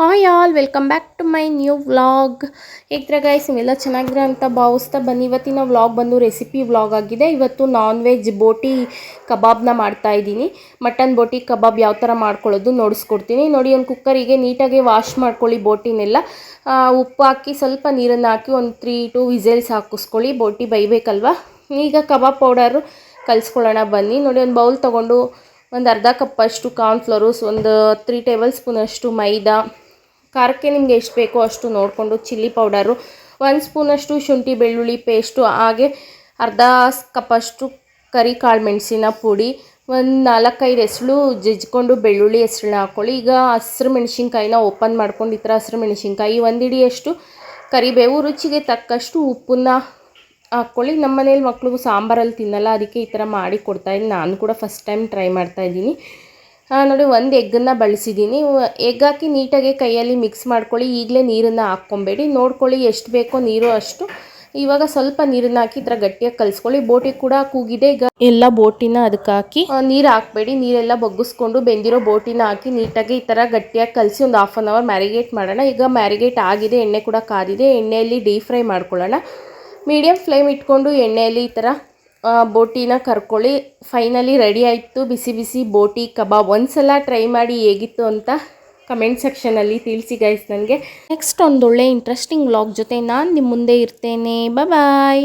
Hi all welcome back to my new vlog ಹೇಗಿದ್ರೆ guys ನೀವೆಲ್ಲ ಚೆನ್ನಾಗಿದ್ರೆ ಅಂತ ಭಾವಿಸ್ತಾ ಬನ್ನಿ. ಇವತ್ತಿನ ವ್ಲಾಗ್ ಬಂದು ರೆಸಿಪಿ ವ್ಲಾಗ್ ಆಗಿದೆ. ಇವತ್ತು ನಾನ್ ವೆಜ್ ಬೋಟಿ ಕಬಾಬ್ನ ಮಾಡ್ತಾ ಇದ್ದೀನಿ. ಮಟನ್ ಬೋಟಿ ಕಬಾಬ್ ಯಾವ ಥರ ಮಾಡ್ಕೊಳ್ಳೋದು ನೋಡಿಸ್ಕೊಡ್ತೀನಿ. ನೋಡಿ, ಒಂದು ಕುಕ್ಕರಿಗೆ ನೀಟಾಗಿ ವಾಶ್ ಮಾಡ್ಕೊಳ್ಳಿ ಬೋಟಿನೆಲ್ಲ. ಉಪ್ಪು ಹಾಕಿ ಸ್ವಲ್ಪ ನೀರನ್ನು ಹಾಕಿ ಒಂದು ತ್ರೀ ಟು ವಿಸಲ್ಸ್ ಹಾಕಿಸ್ಕೊಳ್ಳಿ. ಬೋಟಿ ಬೈಬೇಕಲ್ವ ಈಗ ಕಬಾಬ್ ಪೌಡರು ಕಲಿಸ್ಕೊಳ್ಳೋಣ ಬನ್ನಿ. ನೋಡಿ, ಒಂದು ಬೌಲ್ ತೊಗೊಂಡು ಒಂದು ಅರ್ಧ ಕಪ್ಪಷ್ಟು ಕಾರ್ನ್ಫ್ಲೋರು ಒಂದು ತ್ರೀ ಟೇಬಲ್ ಸ್ಪೂನಷ್ಟು ಮೈದಾ ಖಾರಕ್ಕೆ ನಿಮ್ಗೆ ಎಷ್ಟು ಬೇಕೋ ಅಷ್ಟು ನೋಡಿಕೊಂಡು ಚಿಲ್ಲಿ ಪೌಡರು ಒಂದು ಸ್ಪೂನಷ್ಟು ಶುಂಠಿ ಬೆಳ್ಳುಳ್ಳಿ ಪೇಸ್ಟು ಹಾಗೆ ಅರ್ಧ ಕಪ್ಪಷ್ಟು ಕರಿ ಕಾಳು ಮೆಣಸಿನ ಪುಡಿ ಒಂದು ನಾಲ್ಕೈದು ಹೆಸಳು ಜಜ್ಕೊಂಡು ಬೆಳ್ಳುಳ್ಳಿ ಹೆಸಳನ್ನ ಹಾಕ್ಕೊಳ್ಳಿ ಈಗ ಹಸಿರು ಮೆಣಸಿನ್ಕಾಯಿನ ಓಪನ್ ಮಾಡ್ಕೊಂಡು ಈ ಥರ ಹಸಿರು ಮೆಣಸಿನ್ಕಾಯಿ ಒಂದು ಹಿಡಿಯಷ್ಟು ಕರಿಬೇವು ರುಚಿಗೆ ತಕ್ಕಷ್ಟು ಉಪ್ಪನ್ನ ಹಾಕ್ಕೊಳ್ಳಿ ನಮ್ಮ ಮನೇಲಿ ಮಕ್ಕಳು ಸಾಂಬಾರಲ್ಲಿ ತಿನ್ನಲ್ಲ ಅದಕ್ಕೆ ಈ ಥರ ಮಾಡಿ ಕೊಡ್ತಾಯಿದ್ದೀನಿ ನಾನು ಕೂಡ ಫಸ್ಟ್ ಟೈಮ್ ಟ್ರೈ ಮಾಡ್ತಾ ಇದ್ದೀನಿ. ಆ, ನೋಡಿ ಒಂದು ಎಗ್ಗನ್ನು ಬಳಸಿದ್ದೀನಿ ಎಗ್ ಹಾಕಿ ನೀಟಾಗಿ ಕೈಯಲ್ಲಿ ಮಿಕ್ಸ್ ಮಾಡ್ಕೊಳ್ಳಿ. ಈಗಲೇ ನೀರನ್ನು ಹಾಕ್ಕೊಬೇಡಿ. ನೋಡ್ಕೊಳ್ಳಿ ಎಷ್ಟು ಬೇಕೋ ನೀರು ಅಷ್ಟು. ಇವಾಗ ಸ್ವಲ್ಪ ನೀರನ್ನ ಹಾಕಿ ಈ ಗಟ್ಟಿಯಾಗಿ ಕಲಿಸ್ಕೊಳ್ಳಿ. ಬೋಟಿ ಕೂಡ ಕೂಗಿದೆ. ಈಗ ಎಲ್ಲ ಬೋಟಿನ ಅದಕ್ಕೆ ಹಾಕಿ ನೀರು ಹಾಕಬೇಡಿ. ನೀರೆಲ್ಲ ಬಗ್ಗಿಸ್ಕೊಂಡು ಬೆಂದಿರೋ ಬೋಟಿನ ಹಾಕಿ ನೀಟಾಗಿ ಈ ಥರ ಗಟ್ಟಿಯಾಗಿ ಕಲಸಿ ಒಂದು ಹಾಫ್ ಆನ್ ಅವರ್ ಮ್ಯಾರಿಗೇಟ್ ಮಾಡೋಣ. ಈಗ ಮ್ಯಾರಿಗೇಟ್ ಆಗಿದೆ. ಎಣ್ಣೆ ಕೂಡ ಕಾದಿದೆ. ಎಣ್ಣೆಯಲ್ಲಿ ಡೀಪ್ ಫ್ರೈ ಮಾಡ್ಕೊಳ್ಳೋಣ. ಮೀಡಿಯಮ್ ಫ್ಲೇಮ್ ಇಟ್ಕೊಂಡು ಎಣ್ಣೆಯಲ್ಲಿ ಈ ಥರ ಬೋಟಿನ ಕರ್ಕೊಳ್ಳಿ. ಫೈನಲಿ ರೆಡಿ ಆಯಿತು. ಬಿಸಿ ಬಿಸಿ ಬೋಟಿ ಕಬಾಬ್. ಒಂದ್ಸಲ ಟ್ರೈ ಮಾಡಿ ಹೇಗಿತ್ತು ಅಂತ ಕಮೆಂಟ್ ಸೆಕ್ಷನಲ್ಲಿ ತಿಳಿಸಿ ಗೈಸ್ ನನಗೆ. ನೆಕ್ಸ್ಟ್ ಒಂದೊಳ್ಳೆ ಇಂಟ್ರೆಸ್ಟಿಂಗ್ ವ್ಲಾಗ್ ಜೊತೆ ನಾನು ನಿಮ್ಮ ಮುಂದೆ ಇರ್ತೇನೆ. ಬಾಯ್